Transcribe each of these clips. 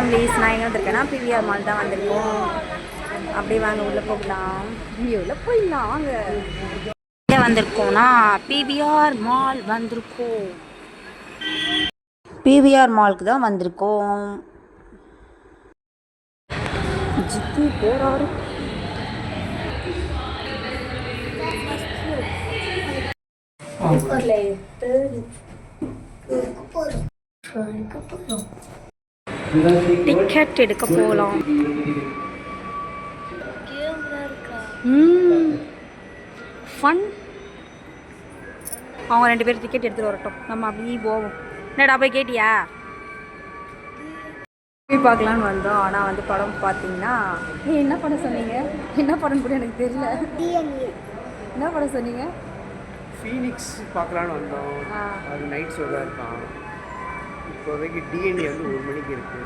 Families நான் எங்கே வந்திருக்கேன்னா PVR mall தான் வந்திருக்கோம். அப்படியே வாங்க உள்ளே போகலாம். உள்ளே போயிடலாம் வாங்க. எங்கே வந்திருக்கோம்னா பிவிஆர் மால் வந்திருக்கோம். பிவிஆர் மாலுக்கு தான் வந்திருக்கோம். ஜித்து போறாரு. குக்கர்ல எடுத்து டிக்கெட் எடுக்க போகலாம் ஃபன் அவங்க ரெண்டு பேரும் டிக்கெட் எடுத்துட்டு வரட்டும். நம்ம அப்படியே போவோம். என்னடா போய் கேட்டியா? போய் பார்க்கலான்னு வந்தோம். ஆனால் வந்து படம் பார்த்தீங்கன்னா ஏய், என்ன படம் சொன்னீங்க? என்ன படம் கூட எனக்கு தெரியல. என்ன படம் சொன்னீங்க? ஃபீனிக்ஸ் பார்க்கலான்னு வந்தோம். அது நைட் ஷோ தான் இருக்கான் இப்போதைக்கு டிஎன்ஏ வந்து ஒரு மணிக்கு இருக்கு.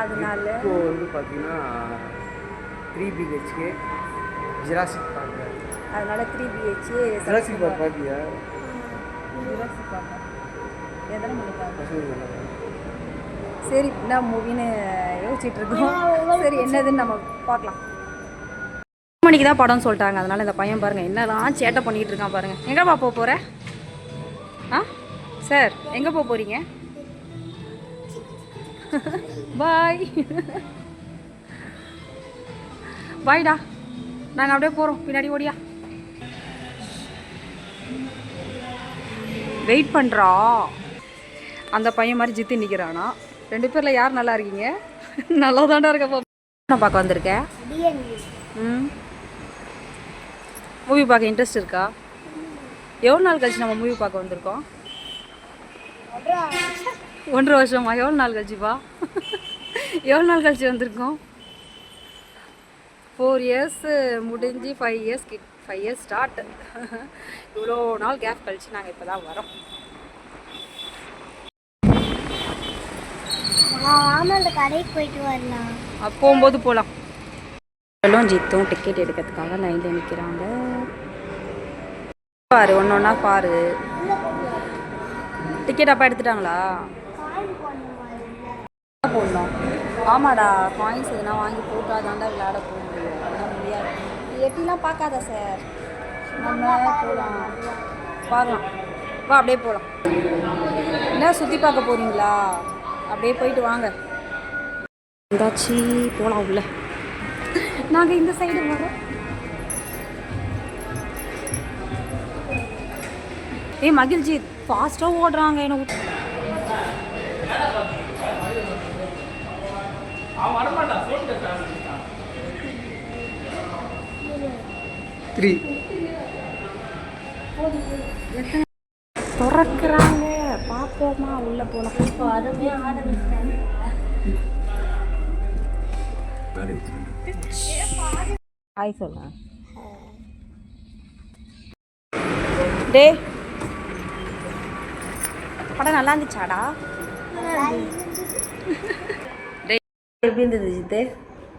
அதனால இப்போ வந்து பார்த்தீங்கன்னா த்ரீ பிஹெச்கே ஜிராசிக் பார்க்க அதனால த்ரீ பிஹெச் ஜிராசிக் பார்க் பார்த்தியா எத்தனை மணிக்கு பசங்க நல்லா இருக்கு. சரி என்ன மூவின்னு யோசிச்சுட்டு இருக்கோம் சரி என்னதுன்னு நம்ம பார்க்கலாம் எட்டு மணிக்கு தான் படம் சொல்லிட்டாங்க. அதனால இந்த பையன் பாருங்க என்னலாம் சேட்டை பண்ணிக்கிட்டு இருக்கான் பாருங்க. எங்கப்பா போக போற? ஆ? சார் எங்கே போக போறீங்க? பாய் பாய்டா நாங்கள் அப்படியே போகிறோம் பின்னாடி ஓடியா. வெயிட் பண்ணுறா அந்த பையன் மாதிரி ஜித்து நிற்கிறானா ரெண்டு பேரில் யார் நல்லா இருக்கீங்க? நல்லா தாண்டா இருக்க நான் பார்க்க வந்திருக்கேன். ம். மூவி பார்க்க இன்ட்ரெஸ்ட் இருக்கா? எவ்வளோ நாள் கழிச்சு நம்ம மூவி பார்க்க வந்திருக்கோம்? ஒன்றரை வருஷமா? எவ்வளோ நாள் கழிச்சுப்பா எவ்வளோ நாள் கழிச்சு வந்திருக்கோம்? ஃபோர் இயர்ஸ் முடிஞ்சு ஃபைவ் இயர்ஸ் கிட் ஃபைவ் இயர்ஸ் ஸ்டார்ட் இவ்வளோ நாள் கேப் கழிச்சு நாங்கள் இப்போ தான் வரோம். ஆமாம் கடைக்கு போயிட்டு வரலாம். அப்ப போகும்போது போகலாம் எல்லாம் ஜித்தும் டிக்கெட் எடுக்கிறதுக்காக லைனில் நிற்கிறாங்க பாரு ஒன்று ஒன்றா பாரு. டிக்கெட் அப்பா எடுத்துட்டாங்களா? போடணும் ஆமாடா காயின்ஸ் எதுனா வாங்கி போட்டாதாண்டா விளையாட போக முடியும் அதெல்லாம் முடியாது. எட்டிலாம் பார்க்காத சார் நம்ம போகலாம் பார்க்கலாம். வா அப்படியே போகலாம் என்ன சுற்றி பார்க்க போகிறீங்களா அப்படியே போயிட்டு வாங்க. வந்தாச்சு போகலாம் உள்ள. நாங்கள் இந்த சைடு வரோம். ஏய் மகிழ்ச்சி. ஃபாஸ்ட்டாக ஓடுறாங்க என்ன விட்டு- த்ரீ திறக்கிறாங்க. பார்ப்போமா உள்ள போகலாம் இப்போ அதுவே ஆரம்பிச்சிட்டாங்க ஹாய் சொல்ல. டே படம் நல்லா இருந்துச்சாடா? எப்படி இருந்தது ஜித்து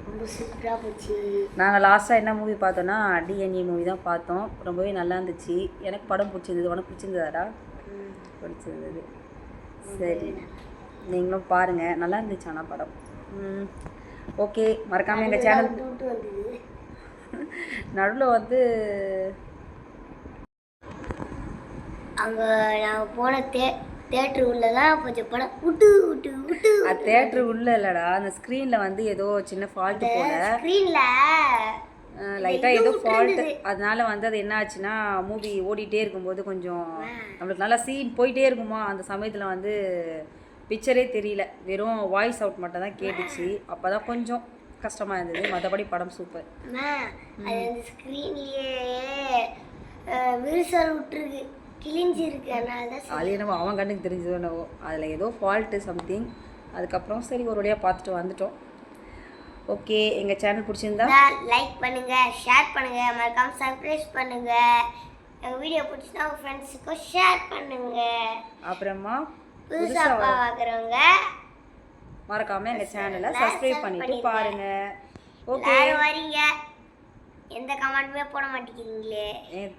ரொம்ப சூப்பராக போச்சு. நாங்கள் லாஸ்ட்டாக என்ன மூவி பார்த்தோன்னா டிஎன்ஏ மூவி தான் பார்த்தோம். ரொம்பவே நல்லா இருந்துச்சு. எனக்கு படம் பிடிச்சிருந்தது. உனக்கு பிடிச்சிருந்ததாடா? பிடிச்சிருந்தது. சரி. நீங்களும் பாருங்கள் நல்லா இருந்துச்சு ஆனால் படம். ஓகே. மறக்காமல் எங்கள் சேனல் நடுவில் வந்து அங்கே நாங்கள் போன தே தேட்டர் உள்ளதான் கொஞ்சம் படம் விட்டு விட்டு விட்டு அது தேட்டரு உள்ளே இல்லைடா. அந்த ஸ்க்ரீனில் வந்து ஏதோ சின்ன ஃபால்ட்டு போல. ஸ்க்ரீனில் லைட்டாக ஏதோ ஃபால்ட்டு அதனால வந்து அது என்ன ஆச்சுன்னா மூவி ஓடிட்டே இருக்கும்போது கொஞ்சம் நம்மளுக்கு நல்லா சீன் போயிட்டே இருக்குமா? அந்த சமயத்தில் வந்து பிக்சரே தெரியல. வெறும் வாய்ஸ் அவுட் மட்டும் தான் கேட்டுச்சு. அப்போ தான் கொஞ்சம் கஷ்டமாக இருந்தது. மற்றபடி படம் சூப்பர் ஸ்க்ரீன்லேயே விரிசல் விட்டுருக்கு. கிழிஞ்சிருக்கு. அது என்னவோ அவன் கண்ணுக்கு தெரிஞ்சதோ என்னவோ அதில் ஏதோ ஃபால்ட்டு சம்திங் அதுக்கப்புறம் சரி ஒரு வழியாக பார்த்துட்டு வந்துட்டோம். ஓகே எங்கள் சேனல் பிடிச்சிருந்தா லைக் பண்ணுங்க ஷேர் பண்ணுங்க. மறக்காம சர்ப்ரைஸ் பண்ணுங்க. எங்க வீடியோ பிடிச்சினா உங்க ஃப்ரெண்ட்ஸுக்கும் ஷேர் பண்ணுங்க. அப்புறமா புதுசா புதுசாக பார்க்குறவங்க மறக்காமல் எங்கள் சேனலை சப்ஸ்கிரைப் பண்ணிட்டு பாருங்கள் ஓகே வரீங்க. எந்த கமெண்ட்டுமே போட மாட்டேங்கிறீங்களே.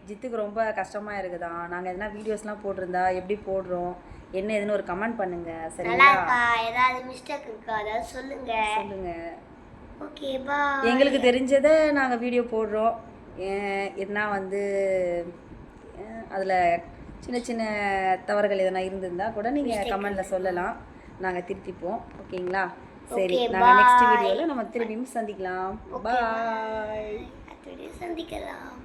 ஜித்துக்கு ரொம்ப கஷ்டமாக இருக்குதான் நாங்கள் எதனா வீடியோஸ்லாம் போட்டிருந்தா எப்படி போடுறோம்? என்ன ஏதுன்னு ஒரு கமெண்ட் பண்ணுங்க சரிங்களா? ஏதாவது மிஸ்டேக் இருக்கா? அதாவது சொல்லுங்க. சொல்லுங்க. ஓகே பா எங்களுக்கு தெரிஞ்சதை நாங்கள் வீடியோ போடுறோம். என்ன வந்து அதில் சின்ன சின்ன தவறுகள் எதனா இருந்திருந்தா கூட நீங்கள் கமெண்டில் சொல்லலாம். நாங்கள் திருத்திப்போம். ஓகேங்களா சரி நாங்கள் நெக்ஸ்ட். வீடியோவில் நம்ம திரும்பியும் சந்திக்கலாம். பாய் அடுத்த வீடியோ சந்திக்கலாம்